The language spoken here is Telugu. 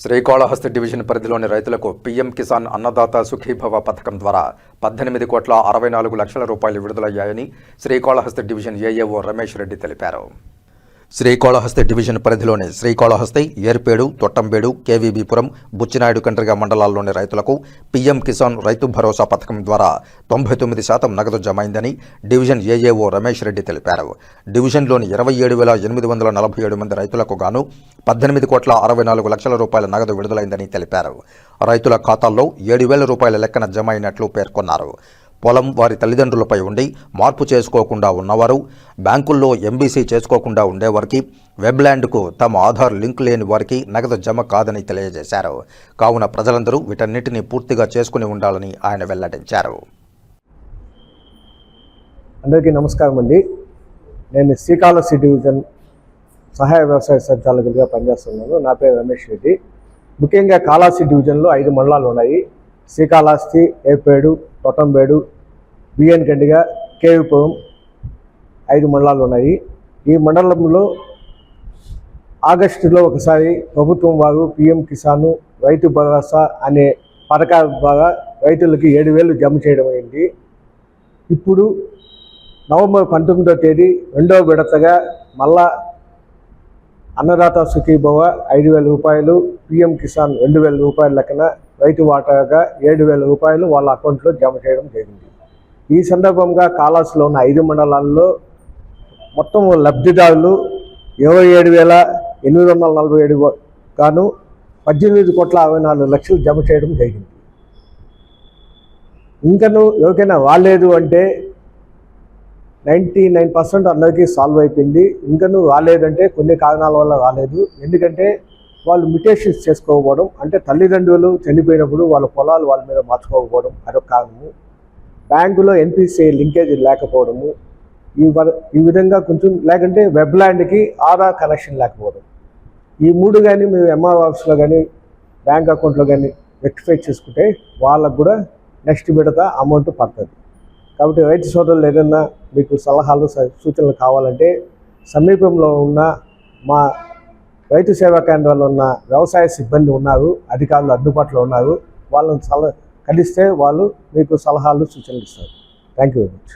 శ్రీకాళహస్తి డివిజన్ పరిధిలోని రైతులకు పీఎం కిసాన్ అన్నదాత సుఖీభవ పథకం ద్వారా పద్దెనిమిది కోట్ల అరవై నాలుగు లక్షల రూపాయలు విడుదలయ్యాయని శ్రీకాళహస్తి డివిజన్ ఏఏఓ రమేష్ రెడ్డి తెలిపారు. శ్రీకాళహస్తి డివిజన్ పరిధిలోని శ్రీకాళహస్తి ఏర్పేడు తొట్టంబేడు కేవీబీపురం బుచ్చినాయుడు కండ్రిగ మండలాల్లోని రైతులకు పీఎం కిసాన్ రైతు భరోసా పథకం ద్వారా తొంభై తొమ్మిది శాతం నగదు జమైందని డివిజన్ ఏఏఓ రమేష్ రెడ్డి తెలిపారు. డివిజన్లోని ఇరవై ఏడు వేల ఎనిమిది వందల నలభై ఏడు మంది రైతులకు గాను పద్దెనిమిది కోట్ల అరవై నాలుగు లక్షల రూపాయల నగదు విడుదలైందని తెలిపారు. రైతుల ఖాతాల్లో ఏడు వేల రూపాయల లెక్కన జమ అయినట్లు పేర్కొన్నారు. పొలం వారి తల్లిదండ్రులపై ఉండి మార్పు చేసుకోకుండా ఉన్నవారు బ్యాంకుల్లో ఎంబీసీ చేసుకోకుండా ఉండేవారికి వెబ్ల్యాండ్కు తమ ఆధార్ లింక్ లేని వారికి నగదు జమ కాదని తెలియజేశారు. కావున ప్రజలందరూ వీటన్నిటిని పూర్తిగా చేసుకుని ఉండాలని ఆయన వెల్లడించారు. అందరికీ నమస్కారం అండి. నేను శ్రీకాళహస్తి డివిజన్ సహాయ వ్యవసాయ సంచాలకుడిగా పనిచేస్తున్నాను. నా పేరు రమేష్ రెడ్డి. ముఖ్యంగా కాళహస్తి డివిజన్లో ఐదు మండలాలు ఉన్నాయి. శ్రీకాళహస్తి ఏపేడు తొట్టంబేడు బిఎన్ గండిగా కేవిపురం ఐదు మండలాలు ఉన్నాయి. ఈ మండలంలో ఆగస్టులో ఒకసారి ప్రభుత్వం వారు పిఎం కిసాన్ రైతు భరోసా అనే పథకాల ద్వారా రైతులకి ఏడు వేలు జమ చేయడం అయింది. ఇప్పుడు నవంబర్ పంతొమ్మిదో తేదీ రెండవ విడతగా మళ్ళా అన్నదాత సుఖీభవ ఐదు వేల రూపాయలు పిఎం కిసాన్ రెండు వేల రూపాయల లెక్కన రైతు వాటాగా ఏడు వేల రూపాయలు వాళ్ళ అకౌంట్లో జమ చేయడం జరిగింది. ఈ సందర్భంగా కాలాసులో ఉన్న ఐదు మండలాల్లో మొత్తం లబ్ధిదారులు ఇరవై ఏడు వేల ఎనిమిది వందల నలభై ఏడు గాను పద్దెనిమిది కోట్ల అరవై నాలుగు లక్షలు జమ చేయడం జరిగింది. ఇంకను ఎవరికైనా రాలేదు అంటే నైంటీ నైన్ పర్సెంట్ అందరికీ సాల్వ్ అయిపోయింది. ఇంకను రాలేదంటే కొన్ని కారణాల వల్ల రాలేదు. ఎందుకంటే వాళ్ళు మిటేషన్స్ చేసుకోకపోవడం అంటే తల్లిదండ్రులు చనిపోయినప్పుడు వాళ్ళ పొలాలు వాళ్ళ మీద మార్చుకోకపోవడం అదొక కారణము. బ్యాంకులో ఎన్పిసిఐ లింకేజ్ లేకపోవడము. ఈ వ- ఈ విధంగా కొంచెం లేకుంటే వెబ్ ల్యాండ్కి ఆధార్ కనెక్షన్ లేకపోవడం. ఈ మూడు కానీ మేము ఎంఆర్ ఆఫీస్లో కానీ బ్యాంక్ అకౌంట్లో కానీ రెక్టిఫై చేసుకుంటే వాళ్ళకు కూడా నెక్స్ట్ విడత అమౌంట్ పడుతుంది. కాబట్టి రైతు సోదరులు ఏదైనా మీకు సలహాలు స- సూచనలు కావాలంటే సమీపంలో ఉన్న మా రైతు సేవా కేంద్రాల్లో ఉన్న వ్యవసాయ సిబ్బంది ఉన్నారు అధికారులు అందుబాటులో ఉన్నారు. వాళ్ళని సలహా కలిస్తే వాళ్ళు మీకు సలహాలు సూచనలు ఇస్తారు. Thank you very much